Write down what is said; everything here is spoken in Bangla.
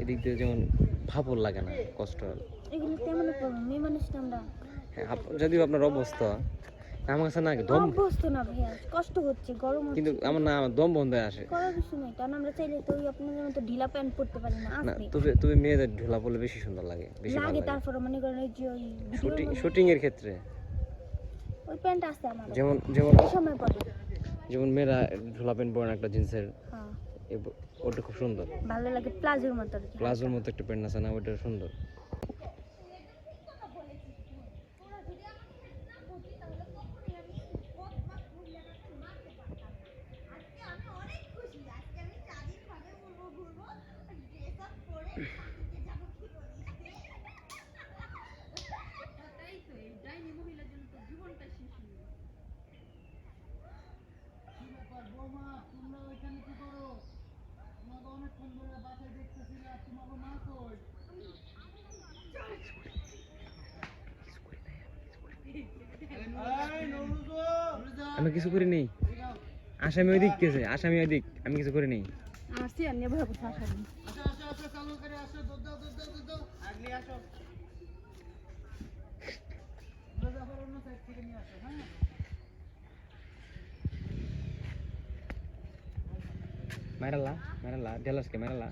এদিক দিয়ে যেমন ভাবর লাগে না কষ্ট এগুলো তেমন মেয়ে মানুষ আমরা হ্যাঁ আপনার অবস্থা আমার কাছে না দম অভ্যস্ত না ভাইয়া কষ্ট হচ্ছে গরম কিন্তু আমার না আমার দম বন্ধ আসে। করার কিছু নেই কারণ আমরা চাইলে তো আপনাদের মতো ঢিলা প্যান্ট পরতে পারি না না তবে তবে মেয়েদের ঢোলা পড়লে বেশি সুন্দর লাগে বেশি লাগে। তারপরে মনে করেন ওই যে শুটিং এর ক্ষেত্রে। ওই প্যান্ট আছে আমার। যেমন যেমন সময় পরে। যেমন মেয়েরা ঢোলা প্যান্ট পরে না একটা জিন্সের হ্যাঁ। ওটা খুব সুন্দর। ভালো লাগে প্লাজোর মতো প্লাজোর মতো একটা প্যান্ট আছে না ওটা সুন্দর। আমি কিছু করি নেই। আসামি ওই দিক গেছে আসামি ওই দিক আমি কিছু করি নেই। আসছি আর নেব মেরালা মেরালা ডেলাসকে মেরালা।